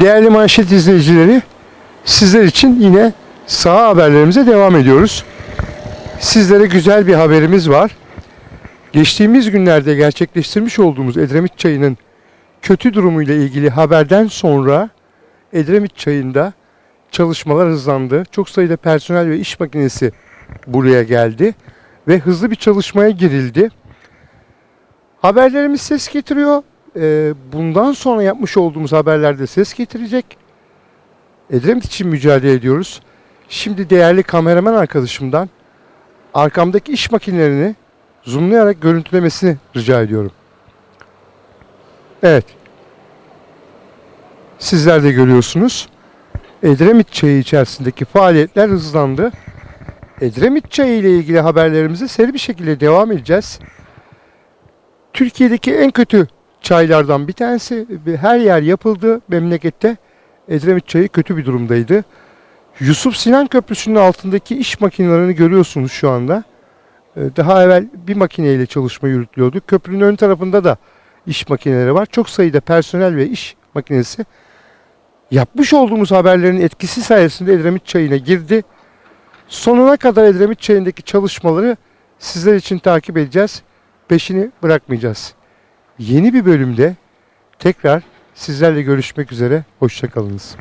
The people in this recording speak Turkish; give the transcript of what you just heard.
Değerli manşet izleyicileri, sizler için yine saha haberlerimize devam ediyoruz. Sizlere güzel bir haberimiz var. Geçtiğimiz günlerde gerçekleştirmiş olduğumuz Edremit Çayı'nın kötü durumuyla ilgili haberden sonra Edremit Çayı'nda çalışmalar hızlandı. Çok sayıda personel ve iş makinesi buraya geldi ve hızlı bir çalışmaya girildi. Haberlerimiz ses getiriyor. Ee, bundan sonra yapmış olduğumuz haberlerde ses getirecek. Edremit için mücadele ediyoruz. Şimdi değerli kameraman arkadaşımdan arkamdaki iş makinelerini zoomlayarak görüntülemesini rica ediyorum. Evet. Sizler de görüyorsunuz. Edremit çayı içerisindeki faaliyetler hızlandı. Edremit çayı ile ilgili haberlerimize seri bir şekilde devam edeceğiz. Türkiye'deki en kötü çaylardan bir tanesi. Her yer yapıldı memlekette. Edremit çayı kötü bir durumdaydı. Yusuf Sinan Köprüsü'nün altındaki iş makinelerini görüyorsunuz şu anda. Ee, Daha evvel bir makineyle çalışma yürütülüyordu. Köprünün ön tarafında da iş makineleri var. Çok sayıda personel ve iş makinesi yapmış olduğumuz haberlerin etkisi sayesinde Edremit Çayı'na girdi. Sonuna kadar Edremit Çayı'ndaki çalışmaları sizler için takip edeceğiz. Peşini bırakmayacağız. Yeni bir bölümde tekrar sizlerle görüşmek üzere. Hoşçakalınız.